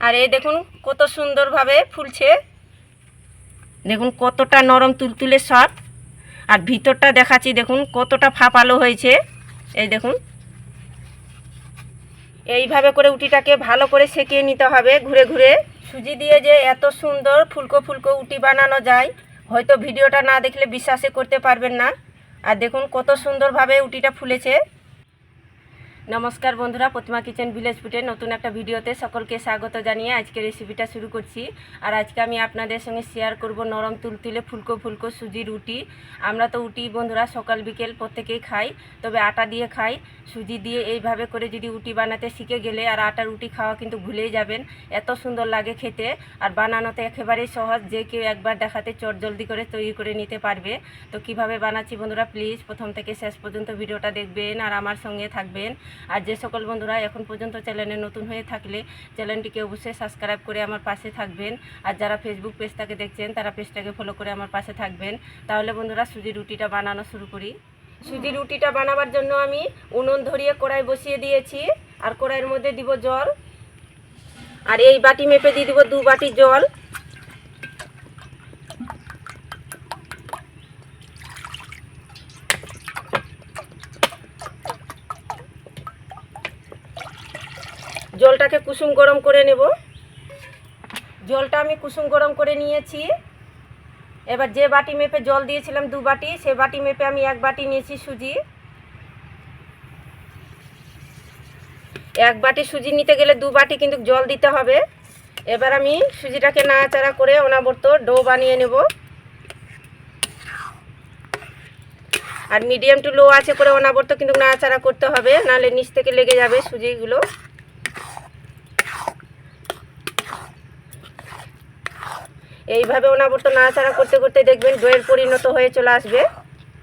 আর এই দেখুন, কত সুন্দরভাবে ফুলছে। দেখুন, কতটা নরম তুলতুলে সফট আর ভিতরটা দেখাচ্ছি, দেখুন, কতটা ফাঁপালো হয়েছে। এই দেখুন। এইভাবে করে উটিটাকে ভালো করে সেকিয়ে নিতে হবে ঘুরে ঘুরে। সুজি দিয়ে যে এত সুন্দর ফুলকো ফুলকো উটি বানানো যায়, হয়তো ভিডিওটা না দেখলে বিশ্বাসে করতে পারবেন না। আর দেখুন, কত সুন্দরভাবে উটিটা ফুলেছে। নমস্কার বন্ধুরা, প্রতিমা কিচেন ভিলেজ ফুটে নতুন একটা ভিডিওতে সকলকে স্বাগত জানিয়ে আজকে রেসিপিটা শুরু করছি। আর আজকে আমি আপনাদের সঙ্গে শেয়ার করব নরম তুলতুলে ফুলকো ফুলকো সুজি রুটি। আমরা তো উটি বন্ধুরা সকাল, বিকেল প্রত্যেকেই খাই, তবে আটা দিয়ে খাই। সুজি দিয়ে এইভাবে করে যদি উটি বানাতে শিখে গেলে আর আটা, রুটি খাওয়া কিন্তু ভুলেই যাবেন। এত সুন্দর লাগে খেতে। আর বানানোতে একেবারেই সহজ, যে কেউ একবার দেখাতে চট জলদি করে তৈরি করে নিতে পারবে। তো কীভাবে বানাচ্ছি বন্ধুরা প্লিজ প্রথম থেকে শেষ পর্যন্ত ভিডিওটা দেখবেন আর আমার সঙ্গে থাকবেন। আর যে সকল বন্ধুরা এখন পর্যন্ত চ্যানেলে নতুন হয়ে থাকলে চ্যানেলটিকে অবশ্যই সাবস্ক্রাইব করে আমার পাশে থাকবেন। আর যারা ফেসবুক পেজটাকে দেখছেন, তারা পেজটাকে ফলো করে আমার পাশে থাকবেন। তাহলে বন্ধুরা সুজি রুটিটা বানানো শুরু করি। সুজি রুটিটা বানাবার জন্য আমি উনুন ধরিয়ে কড়াই বসিয়ে দিয়েছি। আর কড়াইয়ের মধ্যে দিব জল। আর এই বাটি মেপে দিয়ে দিব দু বাটি জল। জলটাকে কুসুম গরম করে নেব। জলটা আমি কুসুম গরম করে নিয়েছি। এবার যে বাটি মেপে জল দিয়েছিলাম দু বাটি, সে বাটি মেপে আমি এক বাটি নিয়েছি সুজি। এক বাটি সুজি নিতে গেলে দু বাটি কিন্তু জল দিতে হবে। এবার আমি সুজিটাকে নাড়াচাড়া করে অনাবর্ত ডো বানিয়ে নেব। আর মিডিয়াম টু লো আছে করে অনাবর্ত কিন্তু নাড়াচাড়া করতে হবে, নাহলে নিচ থেকে লেগে যাবে সুজিগুলো। এইভাবে অনাবর্ত নাড়াচাড়া করতে করতে দেখবেন দইয়ের পরিণত হয়ে চলে আসবে।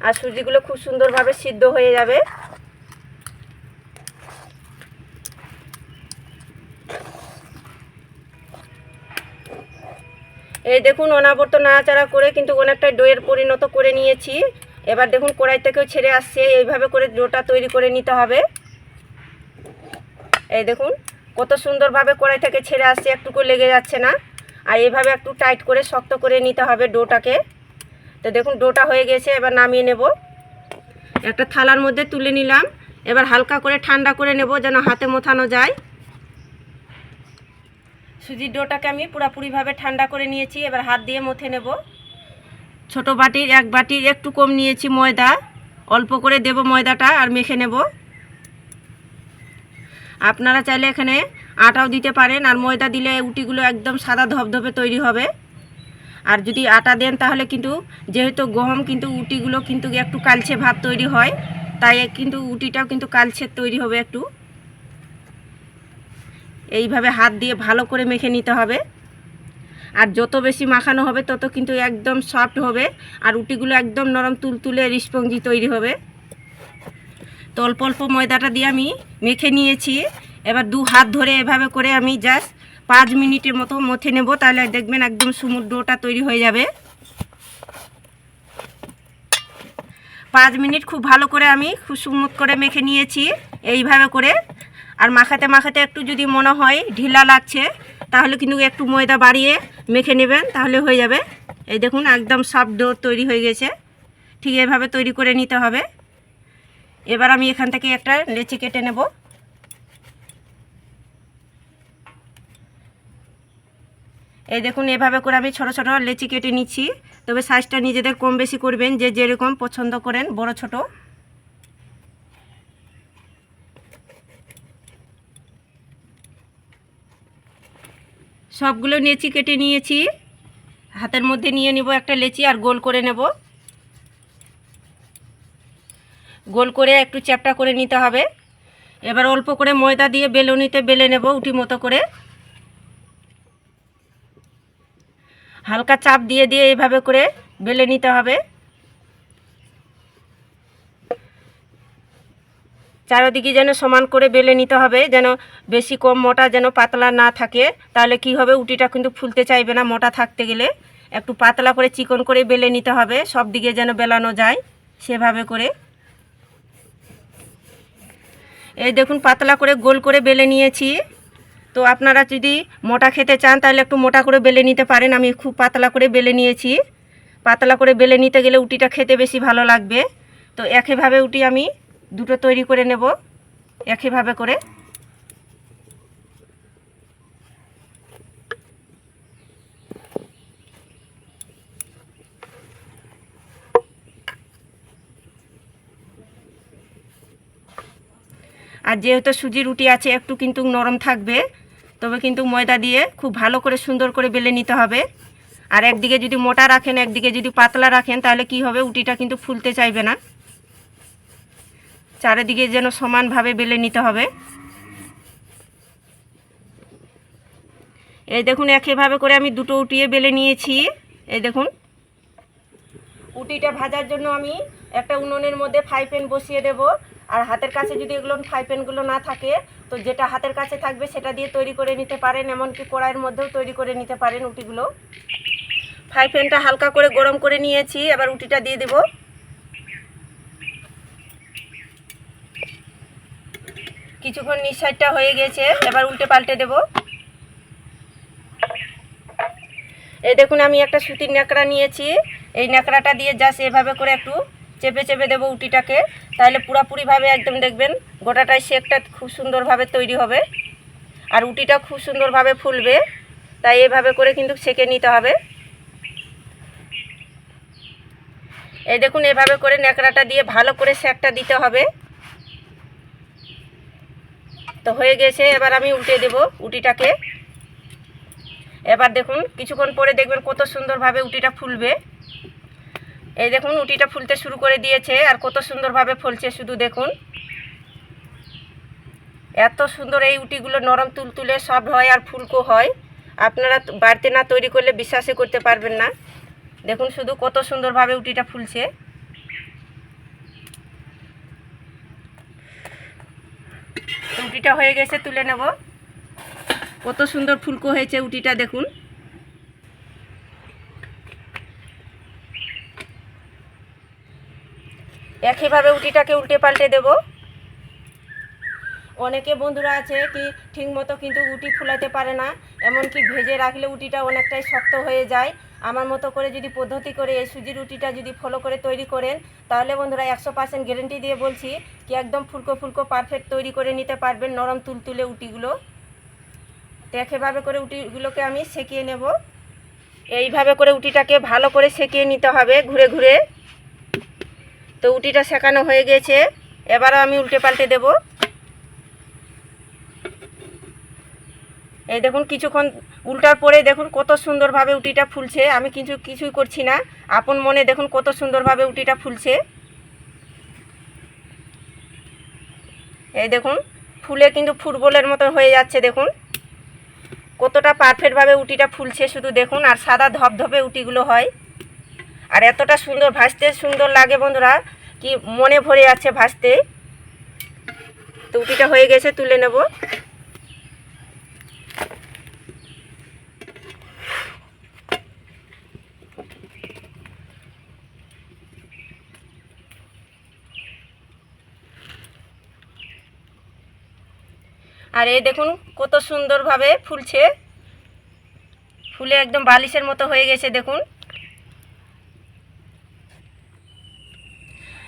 আর সুজিগুলো খুব সুন্দরভাবে সিদ্ধ হয়ে যাবে। এই দেখুন, অনাবর্ত নাড়াচাড়া করে কিন্তু অনেকটাই দইয়ের পরিণত করে নিয়েছি। এবার দেখুন, কড়াই থেকেও ছেড়ে আসছে। এইভাবে করে ডোটা তৈরি করে নিতে হবে। এই দেখুন, কত সুন্দরভাবে কড়াই থেকে ছেড়ে আসছে, একটুকু লেগে যাচ্ছে না। আর এইভাবে একটু টাইট করে শক্ত করে নিতে হবে ডোটাকে। তো দেখুন, ডোটা হয়ে গেছে, এবার নামিয়ে নেব। একটা থালার মধ্যে তুলে নিলাম। এবার হালকা করে ঠান্ডা করে নেব যেন হাতে মোথানো যায়। সুজির ডোটাকে আমি পুরাপুরিভাবে ঠান্ডা করে নিয়েছি, এবার হাত দিয়ে মথে নেব। ছোট বাটির এক বাটির একটু কম নিয়েছি ময়দা। অল্প করে দেব ময়দাটা আর মেখে নেব। আপনারা চাইলে এখানে আটাও দিতে পারেন, আর ময়দা দিলে উটিগুলো একদম সাদা ধবধবে তৈরি হবে। আর যদি আটা দেন তাহলে কিন্তু যেহেতু গহম, কিন্তু উটিগুলো কিন্তু একটু কালছে ভাব তৈরি হয়, তাই কিন্তু উটিটাও কিন্তু কালচে তৈরি হবে একটু। এইভাবে হাত দিয়ে ভালো করে মেখে নিতে হবে। আর যত বেশি মাখানো হবে, তত কিন্তু একদম সফট হবে, আর উটিগুলো একদম নরম তুলতুলে রিসপঞ্জি তৈরি হবে। তো অল্প অল্প ময়দাটা দিয়ে আমি মেখে নিয়েছি। এবার দু হাত ধরে এভাবে করে আমি জাস্ট পাঁচ মিনিটের মতো মথে নেব, তাহলে দেখবেন একদম সুমুর ডোটা তৈরি হয়ে যাবে। পাঁচ মিনিট খুব ভালো করে আমি খুব সুমুত করে মেখে নিয়েছি, এইভাবে করে। আর মাখাতে মাখাতে একটু যদি মনে হয় ঢিলা লাগছে, তাহলে কিন্তু একটু ময়দা বাড়িয়ে মেখে নেবেন, তাহলে হয়ে যাবে। এই দেখুন, একদম সফট ডো তৈরি হয়ে গেছে। ঠিক এভাবে তৈরি করে নিতে হবে। এবার আমি এখান থেকে একটা লেচি কেটে নেব। এই দেখুন, এভাবে করে আমি ছোট ছোট লেচি কেটে নিচ্ছি। তবে সাইজটা নিজেদের কম বেশি করবেন, যে যেরকম পছন্দ করেন, বড় ছোট। সবগুলো লেচি কেটে নিয়েছি। হাতের মধ্যে নিয়ে নিব একটা লেচি আর গোল করে নেব। গোল করে একটু চ্যাপটা করে নিতে হবে। এবার অল্প করে ময়দা দিয়ে বেলুনিতে বেলে নেব, উটি মতো করে। হালকা চাপ দিয়ে দিয়ে এইভাবে করে বেলে নিতে হবে। চারিদিকে যেন সমান করে বেলে নিতে হবে, যেন বেশি কম মোটা যেন পাতলা না থাকে। তাহলে কি হবে? উটিটা কিন্তু ফুলতে চাইবে না মোটা থাকতে গেলে। একটু পাতলা করে চিকন করে বেলে নিতে হবে, সব দিকে যেন বেলানো যায় সেভাবে করে। এই দেখুন, পাতলা করে গোল করে বেলে নিয়েছি। তো আপনারা যদি মোটা খেতে চান, তাহলে একটু মোটা করে বেলে নিতে পারেন। আমি খুব পাতলা করে বেলে নিয়েছি। পাতলা করে বেলে নিতে গেলে উটিটা খেতে বেশি ভালো লাগবে। তো একইভাবে উটি আমি দুটো তৈরি করে নেব। একইভাবে করে। আর যেহেতু সুজি রুটি আছে, একটু কিন্তু নরম থাকবে। তবে কিন্তু ময়দা দিয়ে খুব ভালো করে সুন্দর করে বেলে নিতে হবে। আর একদিকে যদি মোটা রাখেন, একদিকে যদি পাতলা রাখেন, তাহলে কি হবে? উটিটা কিন্তু ফুলতে চাইবে না। চারিদিকে যেন সমানভাবে বেলে নিতে হবে। এই দেখুন একইভাবে করে আমি দুটো উটিয়ে বেলে নিয়েছি। এই দেখুন। উটিটা ভাজার জন্য আমি একটা উনুনের মধ্যে ফ্রাই প্যান বসিয়ে দেব। আর হাতের কাছে যদি এগুলো ফ্রাই প্যানগুলো না থাকে, তো যেটা হাতের কাছে থাকবে সেটা দিয়ে তৈরি করে নিতে পারেন, এমনকি কড়াইয়ের মধ্যেও তৈরি করে নিতে পারেন উটিগুলো। ফ্রাই প্যানটা হালকা করে গরম করে নিয়েছি, এবার উটিটা দিয়ে দেব। কিছুক্ষণ নিচ সাইডটা হয়ে গেছে, এবার উল্টে পাল্টে দেব। এই দেখুন, আমি একটা সুতির ন্যাকড়া নিয়েছি, এই ন্যাকড়াটা দিয়ে জাস্ট এভাবে করে একটু চেপে চেপে দেবো উটিটাকে। তাহলে পুরাপুরিভাবে একদম দেখবেন, গোটাটাই শেকটা খুব সুন্দরভাবে তৈরি হবে। আর উটিটা খুব সুন্দরভাবে ফুলবে, তাই এভাবে করে কিন্তু সেকে নিতে হবে। এই দেখুন, এভাবে করে ন্যাকড়াটা দিয়ে ভালো করে সেকটা দিতে হবে। তো হয়ে গেছে, এবার আমি উল্টে দেব উটিটাকে। এবার দেখুন, কিছুক্ষণ পরে দেখবেন কত সুন্দরভাবে উটিটা ফুলবে। এই দেখুন, উটিটা ফুলতে শুরু করে দিয়েছে আর কত সুন্দরভাবে ফুলছে শুধু দেখুন। এত সুন্দর এই উটিগুলো নরম তুলতুলে সব হয় আর ফুলকো হয়। আপনারা বাড়িতে না তৈরি করলে বিশ্বাসই করতে পারবেন না। দেখুন শুধু কত সুন্দরভাবে উটিটা ফুলছে। উটিটা হয়ে গেছে, তুলে নেব। কত সুন্দর ফুলকো হয়েছে উটিটা, দেখুন। একইভাবে উটিটাকে উল্টে পাল্টে দেব। অনেকে বন্ধুরা আছে কি ঠিক মতো কিন্তু উটি ফুলাতে পারে না, এমনকি ভেজে রাখলে উটিটা অনেকটাই শক্ত হয়ে যায়। আমার মতো করে যদি পদ্ধতি করে এই সুজি রুটিটা যদি ফলো করে তৈরি করেন, তাহলে বন্ধুরা একশো পার্সেন্ট গ্যারেন্টি দিয়ে বলছি কি একদম ফুলকো ফুলকো পারফেক্ট তৈরি করে নিতে পারবেন নরম তুলতুলে উটিগুলো। তো একইভাবে করে উটিগুলোকে আমি সেকিয়ে নেব। এইভাবে করে উটিটাকে ভালো করে সেকিয়ে নিতে হবে ঘুরে ঘুরে। তো উটিটা শেখানো হয়ে গেছে। এবারও আমি উল্টে পাল্টে দেব। এই দেখুন, কিছুক্ষণ উল্টার পরে দেখুন কত সুন্দরভাবে উটিটা ফুলছে। আমি কিছু, কিছুই করছি না। আপন মনে দেখুন কত সুন্দরভাবে উটিটা ফুলছে। এই দেখুন, ফুলে কিন্তু ফুটবলের মতো হয়ে যাচ্ছে দেখুন। কতটা পারফেক্টভাবে উটিটা ফুলছে শুধু দেখুন, আর সাদা ধপধপে উটিগুলো হয়। আর এতটা সুন্দর, ভাসতে সুন্দর লাগে বন্ধুরা। কি মনে ভরে আছে ভাসতে? তো উটিটা হয়ে গেছে, তুলে নেব। আর এই দেখুন, কত সুন্দরভাবে ফুলছে। ফুলে একদম বালিশের মতো হয়ে গেছে, দেখুন।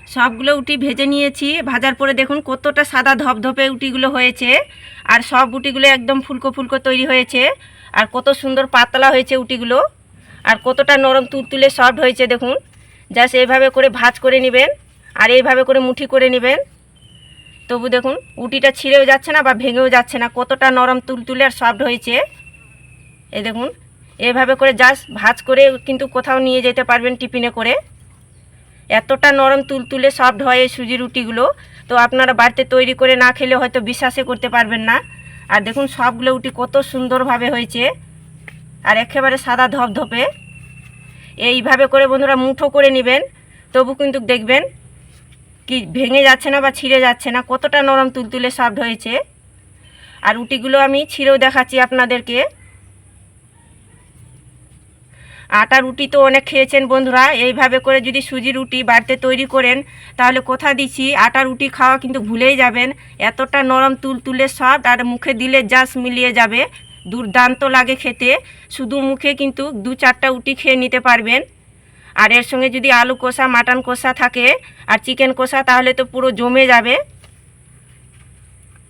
সবগুলো উটি ভেজে নিয়েছি। ভাজার পরে দেখুন কতটা সাদা ধপধপে উটিগুলো হয়েছে। আর সব উটিগুলো একদম ফুলকো ফুলকো তৈরি হয়েছে। আর কত সুন্দর পাতলা হয়েছে উটিগুলো। আর কতটা নরম তুলতুলে সফট হয়েছে দেখুন। জাস্ট এইভাবে করে ভাজ করে নেবেন। আর এইভাবে করে মুঠি করে নেবেন। তবু দেখুন উটিটা ছিঁড়েও যাচ্ছে না বা ভেঙেও যাচ্ছে না। কতটা নরম তুলতুলে আর সফট হয়েছে। এই দেখুন এভাবে করে জাস্ট ভাজ করে কিন্তু কোথাও নিয়ে যেতে পারবেন টিফিনে করে। এতটা নরম তুলতুলে সফট হয় এই সুজি রুটিগুলো। তো আপনারা বাড়িতে তৈরি করে না খেলে হয়তো বিশ্বাসে করতে পারবেন না। আর দেখুন সবগুলো উটি কত সুন্দরভাবে হয়েছে। আর একেবারে সাদা ধপধপে। এইভাবে করে বন্ধুরা মুঠো করে নেবেন। তবু কিন্তু দেখবেন কি ভেঙে যাচ্ছে না বা ছিঁড়ে যাচ্ছে না, কতটা নরম তুলতুলে সফট হয়েছে। আর রুটিগুলো আমি ছিঁড়েও দেখাচ্ছি আপনাদেরকে। আটা রুটি তো অনেক খেয়েছেন বন্ধুরা। এইভাবে করে যদি সুজি রুটি বাড়িতে তৈরি করেন, তাহলে কোথা দিচ্ছি, আটা রুটি খাওয়া কিন্তু ভুলেই যাবেন। এতটা নরম তুল তুলে সফট আর মুখে দিলে জাস মিলিয়ে যাবে। দুর্দান্ত লাগে খেতে। শুধু মুখে কিন্তু দু চারটা রুটি খেয়ে নিতে পারবেন। আর এর সঙ্গে যদি আলু কষা, মাটন কষা থাকে আর চিকেন কষা, তাহলে তো পুরো জমে যাবে।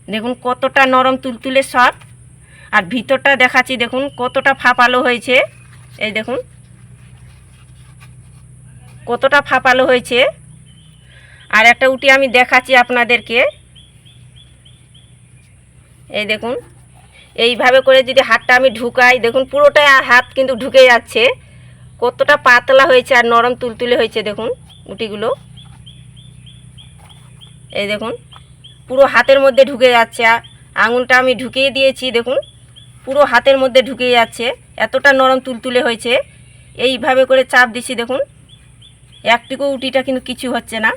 দেখুন কতটা নরম তুলতুলে সফট আর ভিতরটা দেখাচ্ছি, দেখুন কতটা ফাঁপালো হয়েছে। এই দেখুন। কতটা ফাঁপালো হয়েছে। আর একটা উটি আমি দেখাচ্ছি আপনাদেরকে। এই দেখুন। এইভাবে করে যদি হাতটা আমি ঢুকাই, দেখুন পুরোটাই হাত কিন্তু ঢুকে যাচ্ছে। কতটা পাতলা হয়েছে আর নরম তুলতুলে হয়েছে, দেখুন উটিগুলো। এই দেখুন, পুরো হাতের মধ্যে ঢুকে যাচ্ছে। আর আঙুলটা আমি ঢুকিয়ে দিয়েছি, দেখুন। পুরো হাতের মধ্যে ঢুকে যাচ্ছে। এতটা নরম তুলতুলে হয়েছে। এইভাবে করে চাপ দিছি, দেখুন। একটুকু উটিটা কিন্তু কিছু হচ্ছে না।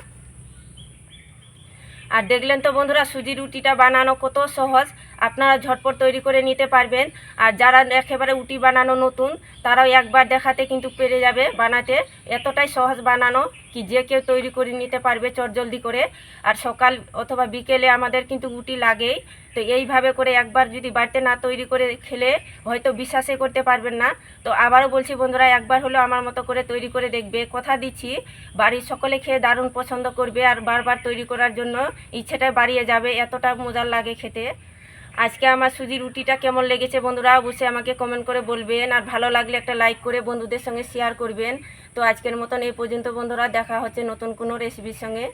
আর দেখলেন তো বন্ধুরা, সুজির রুটিটা বানানো কত সহজ। আপনারা ঝটপট তৈরি করে নিতে পারবেন। আর যারা একেবারে উটি বানানো নতুন, তারাও একবার দেখাতে কিন্তু পেরে যাবে বানাতে। এতটাই সহজ বানানো কি যে কেউ তৈরি করে নিতে পারবে চটজলদি করে। আর সকাল অথবা বিকেলে আমাদের কিন্তু উটি লাগেই। তো এইভাবে করে একবার যদি বাড়িতে না তৈরি করে খেলে হয়তো বিশ্বাসই করতে পারবেন না। তো আবারও বলছি বন্ধুরা, একবার হলেও আমার মতো করে তৈরি করে দেখবে। কথা দিচ্ছি, বাড়ির সকলে খেয়ে দারুণ পছন্দ করবে। আর বারবার তৈরি করার জন্য ইচ্ছেটা বাড়িয়ে যাবে। এতটা মজার লাগে খেতে। আজকে আমার সুজি রুটিটা কেমন লেগেছে বন্ধুরা অবশ্যই আমাকে কমেন্ট করে বলবেন। আর ভালো লাগলে একটা লাইক করে বন্ধুদের সঙ্গে শেয়ার করবেন। তো আজকের মতন এই পর্যন্ত বন্ধুরা, দেখা হচ্ছে নতুন কোনো রেসিপির সঙ্গে।